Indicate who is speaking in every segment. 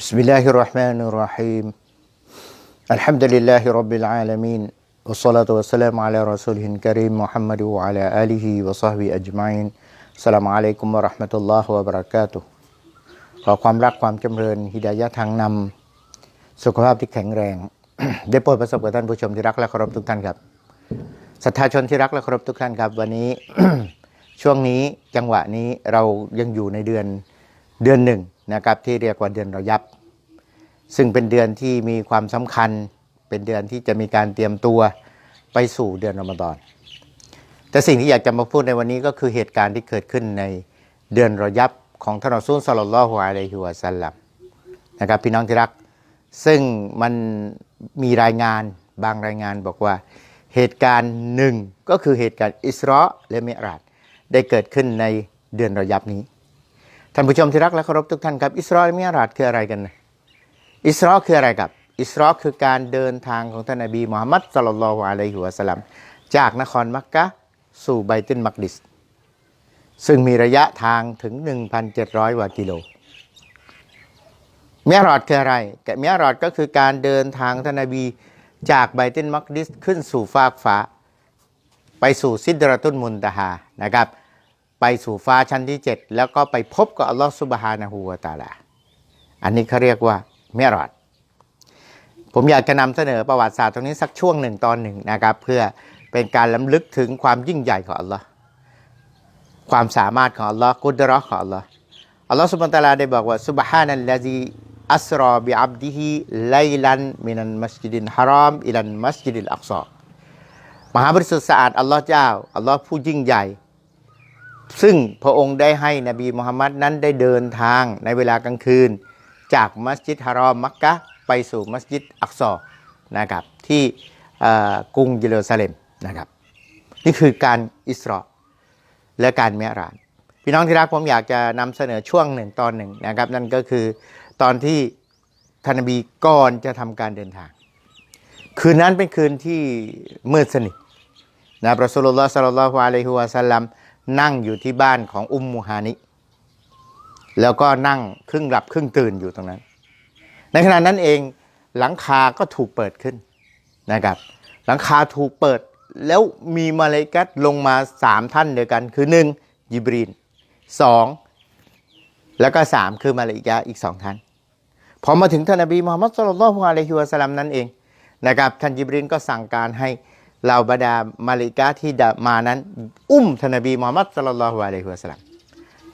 Speaker 1: بسم الله الرحمن الرحيم الحمد لله رب العالمين والصلاة والسلام على رسوله الكريم محمد وعلى آله وصحبه أجمعين السلام عليكم ورحمة الله وبركاته ขอความรักความจำเริญฮิดายะทางนำสุขภาพที่แข็งแรง ได้โปรดประสบกับท่านผู้ชมที่รักและเคารพทุกท่านครับศรัทธาชนที่รักและเคารพทุกท่านครับ วันนี้ ช่วงนี้จังหวะนี้เรายังอยู่ในเดือนเดือนหนึ่ง นะครับที่เรียกว่าเดือนระยับ ซึ่งเป็นเดือนที่มีความสำคัญ เป็นเดือนที่จะมีการเตรียมตัวไปสู่เดือนรอมฎอนแต่สิ่งที่อยากจะมาพูดในวันนี้ก็คือเหตุการณ์ที่เกิดขึ้นในเดือนรอยับของท่านรอซูลสลลลลอฮุอะลัยฮิวะสัลลัมนะครับพี่น้องที่รัก ซึ่งมันมีรายงานบางรายงานบอกว่าเหตุการณ์หนึ่งก็คือเหตุการณ์อิสราและมิราจได้เกิดขึ้นในเดือนรอยับนี้ ท่านผู้ชมที่รักและเคารพทุกท่านครับอิสราและมิราจคืออะไรกันนะอิสราคืออะไรครับ อิสราคือการเดินทางของท่านนบีมุฮัมมัดสลลัลลอฮุอะลัยฮิวะสัลลัมจากนครมักกะสู่ไบตุนมักดิส ซึ่งมีระยะทางถึง 1,700กว่ากิโลเมียรอดคืออะไรแกเมียรอดก็คือการเดินทางท่านนบีจากไบตุนมักดิสขึ้นสู่ฟากฟ้า ไปสู่ซิดรตุนมุนตะฮานะครับ ไปสู่ฟ้าชั้นที่ 7 แล้วก็ไปพบกับอัลลอฮฺซุบฮานะฮูวะตาลา อันนี้เขาเรียกว่าเมรอด ผมอยากจะนำเสนอประวัติศาสตร์ตรงนี้สักช่วงหนึ่งตอนหนึ่งนะครับ เพื่อเป็นการล้ำลึกถึงความยิ่งใหญ่ของอัลลอฮ์ความสามารถของอัลลอฮ์กุดราห์ของอัลลอฮ์อัลลอฮ์สุบฮานะฮูวะตะอาลาได้บอกว่าซุบฮานัลลซีอัสรอบิอับดิฮิไลลันมินันมัสยิดินฮารอมอิลันมัสยิดิลอักซอมหาบริสุทธิ์สะอาดอัลลอฮ์เจ้าอัลลอฮ์ผู้ยิ่งใหญ่ ซึ่งพระองค์ได้ให้นบีมุฮัมมัดนั้นได้เดินทางในเวลากลางคืน จากมัสยิดฮารอมมักกะไปสู่มัสยิดอักซอนะครับที่กรุงเยรูซาเล็มนะครับนี่คือการอิสราและการเมรานพี่น้องที่รักผมอยากจะนำเสนอช่วงหนึ่งตอนหนึ่งนะครับนั่นก็คือตอนที่ท่านบีก่อนจะทำการเดินทาง คืนนั้นเป็นคืนที่มืดสนิทนะพระสุลลอฮ์สัลลัลลอฮุอะลัยฮิวะสัลลัม นั่งอยู่ที่บ้านของอุมมูฮานิ แล้วก็นั่งครึ่งหลับครึ่งตื่นอยู่ตรงนั้น ในขณะนั้นเองหลังคาก็ถูกเปิดขึ้นนะครับ หลังคาถูกเปิดแล้วมีมาเลกัตลงมาสามท่านเดียวกัน คือหนึ่งยิบรีนสองแล้วก็สามคือมาเลกะห์อีกสองท่าน พอมาถึงท่านนบีมุฮัมมัดสุลลัลลอฮุอะลัยฮิวะสลัมนั่นเองนะครับท่านยิบรีนก็สั่งการให้ เหล่าบรรดามาลิกะที่มานั้น อุ้มท่านนบีมุฮัมมัดสุลลัลลอฮุอะลัยฮิวะสัลลัม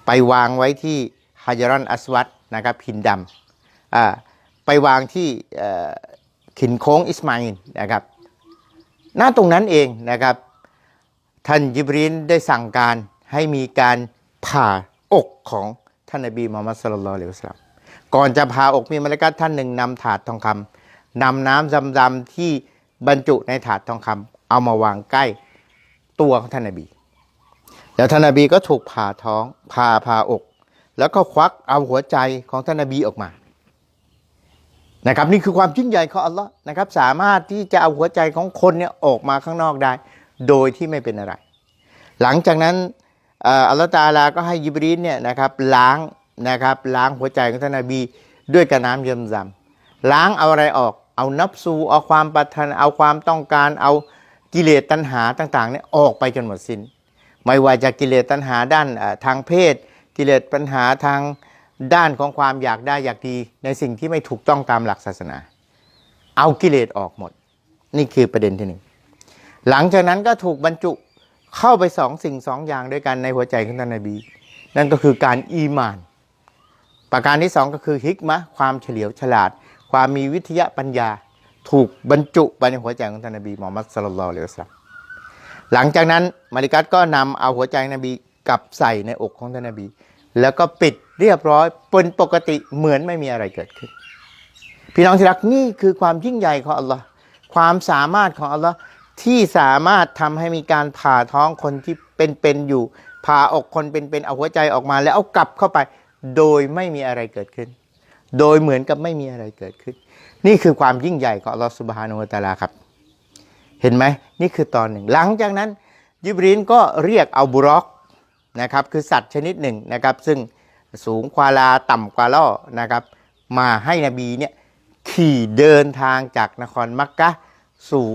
Speaker 1: ไปวางไว้ที่ฮาจารันอัสวัดนะครับหินดำไปวางที่ขินโค้งอิสมาอินนะครับหน้าตรงนั้นเองนะครับท่านยิบรีนได้สั่งการให้มีการผ่าอกของท่านนบีมุฮัมมัดสุลลัลลอฮุอะลัยฮิวะสัลลัมก่อนจะผ่าอกมีมลาอิกัตท่านหนึ่งนำถาดทองคำนำน้ำดำๆที่ บรรจุในถาดทองคำเอามาวางใกล้ตัวของท่านนบี แล้วท่านนบีก็ถูกผ่าท้องผ่าผ่าอก แล้วก็ควักเอาหัวใจของท่านนบีออกมานะครับนี่คือความยิ่งใหญ่ของอัลลอฮ์นะครับสามารถที่จะเอาหัวใจของคนเนี่ยออกมาข้างนอกได้ โดยที่ไม่เป็นอะไร หลังจากนั้นอัลลอฮ์ตะอาลาก็ให้ยิบรีนเนี่ยนะครับล้างนะครับล้างหัวใจของท่านนบีด้วยกระน้ำเยิมซำล้างเอาอะไรออก เอานับสูเอาความปรารถนาเอาความต้องการเอากิเลสตัณหาต่างๆเนี่ยออกไปจนหมดสิ้น ไม่ว่าจะกิเลสตัณหาด้านทางเพศ กิเลสปัญหาทางด้านของความอยากได้อยากดี ในสิ่งที่ไม่ถูกต้องตามหลักศาสนา เอากิเลสออกหมด นี่คือประเด็นที่หนึ่งหลังจากนั้นก็ถูกบรรจุเข้าไปสองสิ่งสองอย่างด้วยกันในหัวใจของท่านนบี นั่นก็คือการอีมาน ประการที่สองก็คือฮิกมะความเฉลียวฉลาด ความมีวิทยาปัญญา ถูกบรรจุไปในหัวใจของท่านนบีมุฮัมมัดสลลัลลอฮุอะลัยฮิวะสัลลัมหลังจากนั้นมาริกัตก็นำเอาหัวใจนบีกลับใส่ในอกของท่านนบี แล้วก็ปิดเรียบร้อยเป็นปกติเหมือนไม่มีอะไรเกิดขึ้น พี่น้องที่รักนี่คือความยิ่งใหญ่ของอัลลอฮ์ความสามารถของอัลลอฮ์ที่สามารถทำให้มีการผ่าท้องคนที่เป็นๆอยู่ผ่าอกคนเป็นๆเอาหัวใจออกมาแล้วเอากลับเข้าไป โดยไม่มีอะไรเกิดขึ้น โดยเหมือนกับไม่มีอะไรเกิดขึ้น นี่คือความยิ่งใหญ่ของอัลลอฮ์สุบฮานาอูตะอาลาครับ เห็นไหมนี่คือตอนหนึ่ง หลังจากนั้นยิบรีนก็เรียกเอาบุรอกนะครับคือสัตว์ชนิดหนึ่งนะครับ ซึ่งสูงกว่าลาต่ำกว่าล่อนะครับ มาให้นบีเนี่ยขี่เดินทางจากนครมักกะสู่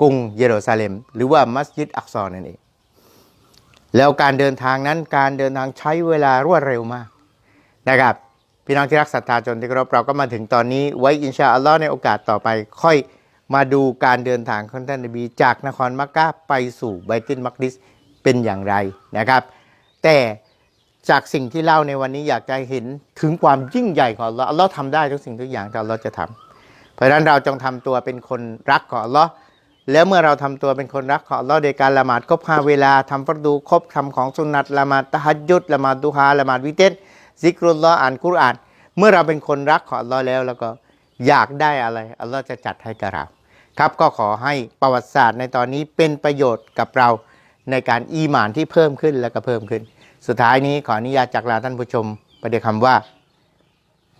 Speaker 1: กรุงเยรูซาเล็ม หรือว่ามัสยิดอักซอนั่นเองแล้วการเดินทางนั้นการเดินทางใช้เวลารวดเร็วมากนะครับ พี่น้องที่รักศรัทธาจนที่เคารพเราก็มาถึงตอนนี้ไว้อินชาอัลลอฮ์ในโอกาสต่อไป ค่อยมาดูการเดินทางของท่านนบี จากนครมักกะไปสู่ไบตุลมักดิสเป็นอย่างไรนะครับ แต่จากสิ่งที่เล่าในวันนี้อยากจะเห็นถึงความยิ่งใหญ่ของอัลลอฮ์อัลลอฮ์ทำได้ทุกสิ่งทุกอย่างที่อัลลอฮ์จะทำเพราะฉะนั้นเราจงทำตัวเป็นคนรักของอัลลอฮ์แล้วเมื่อเราทำตัวเป็นคนรักของอัลลอฮ์โดยการละหมาดครบห้าเวลาทำฟัดูครบทำของสุนัตละหมาดตะฮัจญุดละหมาดดุฮาละหมาดวิเตส ซิกรุลลออ่านกุรอาน เมื่อเราเป็นคนรักของอัลลอฮ์แล้วแล้วก็อยากได้อะไรอัลลอฮ์จะจัดให้กับเรา ครับก็ขอให้ประวัติศาสตร์ในตอนนี้เป็นประโยชน์กับเราในการอีหมานที่เพิ่มขึ้นและก็เพิ่มขึ้น สุดท้ายนี้ขออนุญาตจากลาท่านผู้ชมประเดี๋ยวคำว่า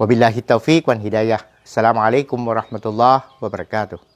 Speaker 1: วบิลลาฮิตตอฟิกวันฮิดายะสลามอะลัยกุมวะราะห์มะตุลลอฮ์วะบะเราะกาตุฮ์